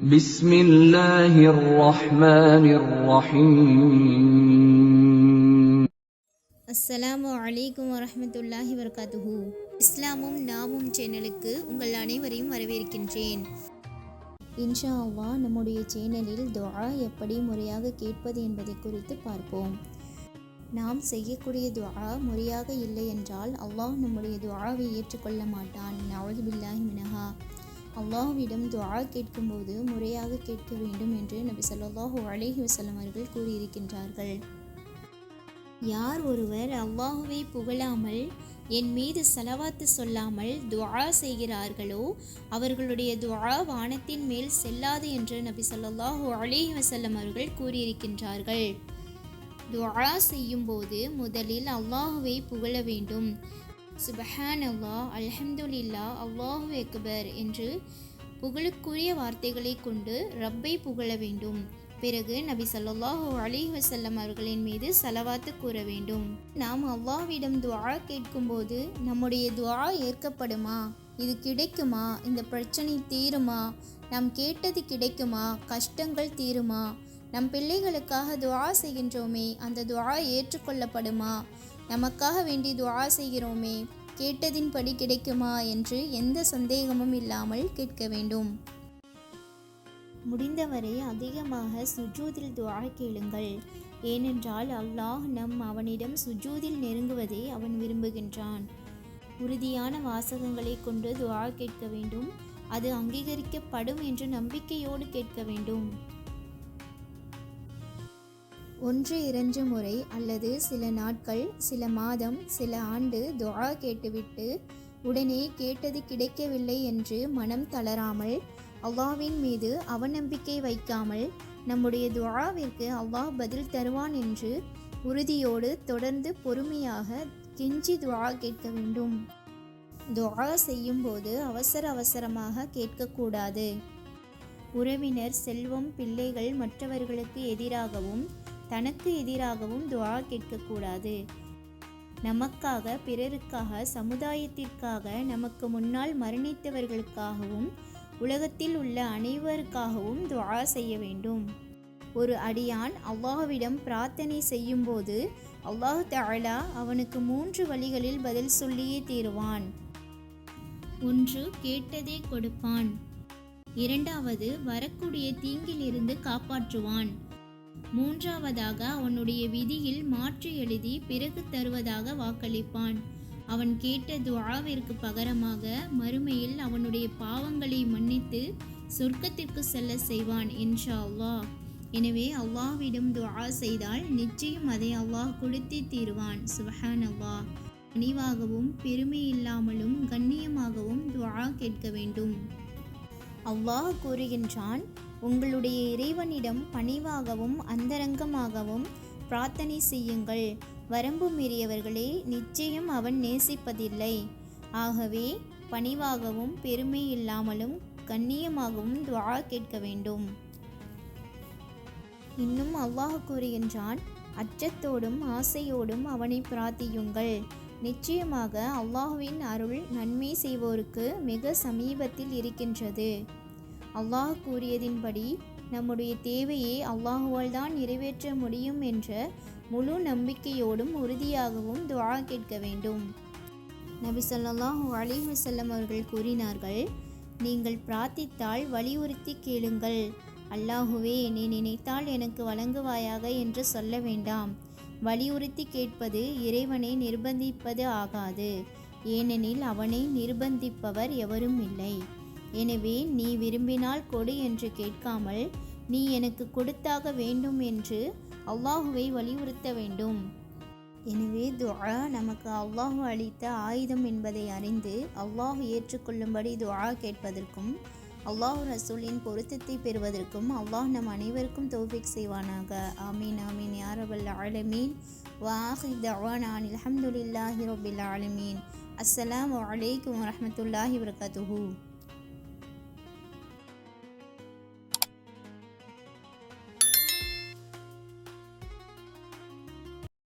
بسم الله الرحمن الرحيم அஸ்ஸலாமு அலைக்கும் வரஹ்மத்துல்லாஹி வபரகாத்துஹு இஸ்லாமும் நாமும் சேனலுக்கு உங்கள் அனைவரையும் வரவேற்கின்றேன் இன்ஷா அல்லாஹ் நம்முடைய சேனலில் துஆ எப்படி முறையாக கேட்பது என்பதை குறித்து பார்ப்போம் நாம் செய்யக்கூடிய துஆ முறையாக இல்லை என்றால் அல்லாஹ் நம்முடைய துஆவை ஏற்றுக்கொள்ள மாட்டான் நவது பில்லாஹி மினஹா அல்லாஹ்விடம் துஆ கேட்கும்போது முறையாக கேட்க வேண்டும் என்று நபி சொல்லாஹு அலைஹி வசலம் அவர்கள் கூறியிருக்கின்றார்கள். யார் ஒருவர் அல்லாஹுவை புகழாமல் என் மீது செலவாத்து சொல்லாமல் துஆ செய்கிறார்களோ அவர்களுடைய துஆ வானத்தின் மேல் செல்லாது என்று நபி சொல்லாஹு அலைஹி வசல்லம் அவர்கள் கூறியிருக்கின்றார்கள். துஆ செய்யும்போது முதலில் அல்லாஹுவை புகழ வேண்டும். சுபஹான் அல்லா அல்ஹம்துலில்லா அல்லாஹு அக்பர் என்று புகழுக்குரிய வார்த்தைகளை கொண்டு ரப்பை புகழ வேண்டும். பிறகு நபி ஸல்லல்லாஹு அலி வசல்லம் அவர்களின் மீது செலவாத்து கூற வேண்டும். நாம் அவ்வாவிடம் துவா கேட்கும்போது நம்முடைய துவா ஏற்கப்படுமா? இது கிடைக்குமா? இந்த பிரச்சனை தீருமா? நாம் கேட்டது கிடைக்குமா? கஷ்டங்கள் தீருமா? நம் பிள்ளைகளுக்காக துவா செய்கின்றோமே அந்த துவா ஏற்றுக்கொள்ளப்படுமா? நமக்காக வேண்டி துவா செய்கிறோமே கேட்டதின்படி கிடைக்குமா என்று எந்த சந்தேகமும் இல்லாமல் கேட்க வேண்டும். முடிந்தவரை அதிகமாக சுஜூதில் துவா கேளுங்கள். ஏனென்றால் அல்லாஹ் நம் அவனிடம் சுஜூதில் நெருங்குவதை அவன் விரும்புகின்றான். உறுதியான வாசகங்களை கொண்டு துவா கேட்க வேண்டும். அது அங்கீகரிக்கப்படும் என்று நம்பிக்கையோடு கேட்க வேண்டும். ஒன்று இரண்டு முறை அல்லது சில நாட்கள் சில மாதம் சில ஆண்டு துஆ கேட்டுவிட்டு உடனே கேட்டது கிடைக்கவில்லை என்று மனம் தளராமல் அல்லாவின் மீது அவநம்பிக்கை வைக்காமல் நம்முடைய துஆவிற்கு அல்லாஹ் பதில் தருவான் என்று உறுதியோடு தொடர்ந்து பொறுமையாக கெஞ்சி துஆ கேட்க வேண்டும். துஆ செய்யும்போது அவசர அவசரமாக கேட்கக்கூடாது. உறவினர் செல்வம் பிள்ளைகள் மற்றவர்களுக்கு எதிராகவும் தனக்கு எதிராகவும் துவா கேட்கக்கூடாது. நமக்காக பிறருக்காக சமுதாயத்திற்காக நமக்கு முன்னால் மரணித்தவர்களுக்காகவும் உலகத்தில் உள்ள அனைவருக்காகவும் துவா செய்ய வேண்டும். ஒரு அடியான் அல்லாஹ்விடம் பிரார்த்தனை செய்யும்போது அல்லாஹு தஆலா அவனுக்கு மூன்று வழிகளில் பதில் சொல்லியே தீருவான். ஒன்று கேட்டதே கொடுப்பான். இரண்டாவது வரக்கூடிய தீங்கிலிருந்து காப்பாற்றுவான். மூன்றாவதாக அவனுடைய விதியில் மாற்றி எழுதி பிறகு தருவதாக வாக்களிப்பான். அவன் கேட்ட துவாவிற்கு பகரமாக மறுமையில் அவனுடைய பாவங்களை மன்னித்து சொர்க்கத்திற்கு செல்ல செய்வான் இன்ஷா அல்லாஹ். எனவே அல்லாஹ்விடம் துவா செய்தால் நிச்சயம் அதை அல்லாஹ் கொடுத்து தீருவான் சுபஹான் அல்லாஹ் பணிவாகவும் பெருமை இல்லாமலும் கண்ணியமாகவும் துவா கேட்க வேண்டும். அல்லாஹ் கூறுகின்றான் உங்களுடைய இறைவனிடம் பணிவாகவும் அந்தரங்கமாகவும் பிரார்த்தனை செய்யுங்கள். வரம்பு மீறியவர்களே நிச்சயம் அவன் நேசிப்பதில்லை. ஆகவே பணிவாகவும் பெருமை இல்லாமலும் கண்ணியமாகவும் துவா கேட்க வேண்டும். இன்னும் அல்லாஹ் கூறுகின்றான் அச்சத்தோடும் ஆசையோடும் அவனை பிரார்த்தியுங்கள். நிச்சயமாக அல்லாஹுவின் அருள் நன்மை செய்வோருக்கு மிக சமீபத்தில் இருக்கின்றது. அல்லாஹ் கூறியதின்படி நம்முடைய தேவையை அல்லாஹுவால் தான் நிறைவேற்ற முடியும் என்ற முழு நம்பிக்கையோடும் உறுதியாகவும் துவா கேட்க வேண்டும். நபி சொல்லாஹு அலைஹி வஸல்லம் அவர்கள் கூறினார்கள் நீங்கள் பிரார்த்தித்தால் வலியுறுத்தி கேளுங்கள். அல்லாஹுவே நீ நினைத்தால் எனக்கு வழங்குவாயாக என்று சொல்ல வேண்டாம். வலியுறுத்தி கேட்பது இறைவனை நிர்பந்திப்பது ஆகாது. ஏனெனில் அவனை நிர்பந்திப்பவர் எவரும் இல்லை. எனவே நீ விரும்பினால் கொடு என்று கேட்காமல் நீ எனக்கு கொடுத்தாக வேண்டும் என்று அல்லாஹுவை வலியுறுத்த வேண்டும். எனவே துஆ நமக்கு அல்லாஹு அளித்த ஆயுதம் என்பதை அறிந்து அல்லாஹு ஏற்றுக்கொள்ளும்படி துஆ கேட்பதற்கும் அல்லாஹ் ரசூலின் பொருத்தத்தை பெறுவதற்கும் அல்லாஹ் நம் அனைவருக்கும் தோஃபிக் செய்வானாக. ஆமீன் ஆமீன். யாரபல் ஆலமீன். வாஹி தவான் அல்ஹம்துலில்லாஹி ரபில் ஆலமீன். அஸ்ஸலாமு வலைக்கம் வரமத்துல்லாஹி வரகத்துஹூ